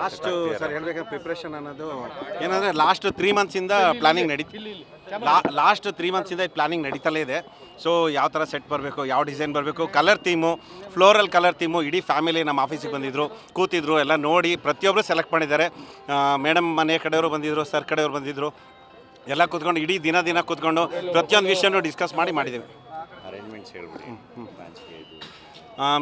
Last sir ಹೇಳ್ಬೇಕಂದ್ರೆ preparation ಅನ್ನೋದು ಏನಂದರೆ ಲಾಸ್ಟ್ ತ್ರೀ ಮಂತ್ಸಿಂದ ಪ್ಲಾನಿಂಗ್ ನಡೀ ಲಾಸ್ಟ್ ತ್ರೀ ಮಂತ್ಸಿಂದ ಪ್ಲಾನಿಂಗ್ ನಡೀತಲೇ ಇದೆ. ಸೊ ಯಾವ ಥರ ಸೆಟ್ ಬರಬೇಕು ಯಾವ ಡಿಸೈನ್ ಬರಬೇಕು colour theme floral colour theme ಇಡೀ ಫ್ಯಾಮಿಲಿ ನಮ್ಮ ಆಫೀಸಿಗೆ ಬಂದಿದ್ರು ಕೂತಿದ್ರು ಎಲ್ಲ ನೋಡಿ ಪ್ರತಿಯೊಬ್ಬರು ಸೆಲೆಕ್ಟ್ ಮಾಡಿದ್ದಾರೆ. ಮೇಡಮ್ ಮನೆ ಕಡೆಯವರು ಬಂದಿದ್ರು ಸರ್ ಕಡೆಯವರು ಬಂದಿದ್ರು ಎಲ್ಲ ಕೂತ್ಕೊಂಡು ಇಡೀ ದಿನ ದಿನ ಕೂತ್ಕೊಂಡು ಪ್ರತಿಯೊಂದು ವಿಷಯನೂ ಡಿಸ್ಕಸ್ ಮಾಡಿ ಮಾಡಿದ್ದೀವಿ. ಅರೇಂಜ್ಮೆಂಟ್ಸ್ ಹೇಳ್ಬಿಡಿ. ಇದು.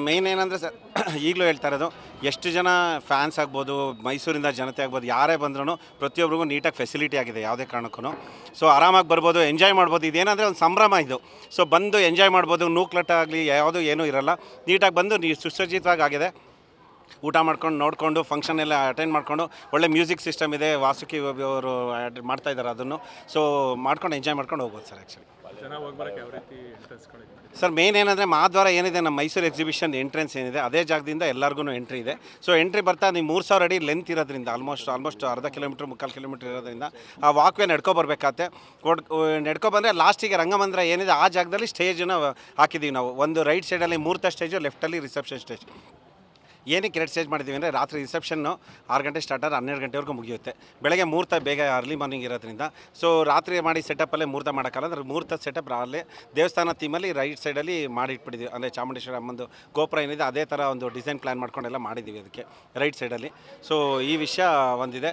ಮೇಯ್ನ್ ಏನಂದರೆ ಸರ್ ಈಗಲೂ ಹೇಳ್ತಾ ಇರೋದು ಎಷ್ಟು ಜನ ಫ್ಯಾನ್ಸ್ ಆಗ್ಬೋದು ಮೈಸೂರಿಂದ ಜನತೆ ಆಗ್ಬೋದು ಯಾರೇ ಬಂದ್ರೂ ಪ್ರತಿಯೊಬ್ಬರಿಗೂ ನೀಟಾಗಿ ಫೆಸಿಲಿಟಿ ಆಗಿದೆ ಯಾವುದೇ ಕಾರಣಕ್ಕೂ ಸೊ ಆರಾಮಾಗಿ ಬರ್ಬೋದು ಎಂಜಾಯ್ ಮಾಡ್ಬೋದು. ಇದೇನಂದರೆ ಒಂದು ಸಂಭ್ರಮ ಇದು. ಸೊ ಬಂದು ಎಂಜಾಯ್ ಮಾಡ್ಬೋದು ನೂಕ್ಲಟ್ಟಾಗಲಿ ಆಗಲಿ ಯಾವುದು ಏನೂ ಇರಲ್ಲ. ನೀಟಾಗಿ ಬಂದು ನೀ ಸುಸಜ್ಜಿತವಾಗಿ ಆಗಿದೆ. ಊಟ ಮಾಡ್ಕೊಂಡು ನೋಡಿಕೊಂಡು ಫಂಕ್ಷನ್ ಎಲ್ಲ ಅಟೆಂಡ್ ಮಾಡಿಕೊಂಡು ಒಳ್ಳೆ ಮ್ಯೂಸಿಕ್ ಸಿಸ್ಟಮ್ ಇದೆ ವಾಸುಕಿ ಅವರು ಮಾಡ್ತಾ ಇದ್ದಾರೆ ಅದನ್ನು. ಸೊ ಮಾಡ್ಕೊಂಡು ಎಂಜಾಯ್ ಮಾಡ್ಕೊಂಡು ಹೋಗ್ಬೋದು ಸರ್ ಆ್ಯಕ್ಚುಲಿ ಸರ್ ಮೇನ್ ಏನಂದರೆ ಮಹಾದ್ವಾರ ಏನಿದೆ ನಮ್ಮ ಮೈಸೂರು ಎಕ್ಸಿಬಿಷನ್ ಎಂಟ್ರೆನ್ಸ್ ಏನಿದೆ ಅದೇ ಜಾಗದಿಂದ ಎಲ್ಲರಿಗೂ ಎಂಟ್ರಿ ಇದೆ. ಸೊ ಎಂಟ್ರಿ ಬರ್ತಾ ನೀವು ಮೂರು ಸಾವಿರ ಅಡಿ ಲೆಂತ್ ಇರೋದ್ರಿಂದ ಆಲ್ಮೋಸ್ಟ್ ಆಲ್ಮೋಸ್ಟ್ ಅರ್ಧ ಕಿಲೋಮೀಟ್ರ್ ಮುಕ್ಕಾಲು ಕಿಲೋಮೀಟ್ರ್ ಇರೋದ್ರಿಂದ ಆ ವಾಕ್ವೇ ನಡ್ಕೊ ಬರಬೇಕಾತೆ ಕೊಡ್ ನಡ್ಕೊ ಬಂದರೆ ಲಾಸ್ಟಿಗೆ ರಂಗಮಂದಿರ ಏನಿದೆ ಆ ಜಾಗದಲ್ಲಿ ಸ್ಟೇಜನ್ನು ಹಾಕಿದ್ದೀವಿ ನಾವು. ಒಂದು ರೈಟ್ ಸೈಡಲ್ಲಿ ಮೂರ್ತ ಸ್ಟೇಜು ಲೆಫ್ಟಲ್ಲಿ ರಿಸೆಪ್ಷನ್ ಸ್ಟೇಜ್ ಏನಕ್ಕೆ ಎರಡು ಸ್ಟೇಜ್ ಮಾಡಿದ್ದೀವಿ ಅಂದರೆ ರಾತ್ರಿ ರಿಸೆಪ್ಷನ್ನು ಆರು ಗಂಟೆ ಸ್ಟಾರ್ಟ್ ಆದ್ರೆ ಹನ್ನೆರಡು ಗಂಟೆವರೆಗೂ ಮುಗಿಯುತ್ತೆ. ಬೆಳಗ್ಗೆ ಮೂರ್ತ ಬೇಗ ಅರ್ಲಿ ಮಾರ್ನಿಂಗ್ ಇರೋದ್ರಿಂದ. ಸೊ ರಾತ್ರಿ ಮಾಡಿ ಸೆಟಪ್ಪಲ್ಲೇ ಮುಹೂರ್ತ ಮಾಡೋಕ್ಕಲ್ಲ ಅಂದರೆ ಮೂರ್ತ ಸೆಟಪ್ ಅಲ್ಲಿ ದೇವಸ್ಥಾನ ಥೀಮಲ್ಲಿ ರೈಟ್ ಸೈಡಲ್ಲಿ ಮಾಡಿಟ್ಬಿಟ್ಟಿದ್ದೀವಿ. ಅಂದರೆ ಚಾಮುಂಡೇಶ್ವರ ಅಮ್ಮಂದು ಗೋಪುರ ಏನಿದೆ ಅದೇ ಥರ ಒಂದು ಡಿಸೈನ್ ಪ್ಲ್ಯಾನ್ ಮಾಡ್ಕೊಂಡೆಲ್ಲ ಮಾಡಿದ್ದೀವಿ ಅದಕ್ಕೆ. ರೈಟ್ ಸೈಡಲ್ಲಿ ಸೊ ಈ ವಿಷಯ ಒಂದಿದೆ.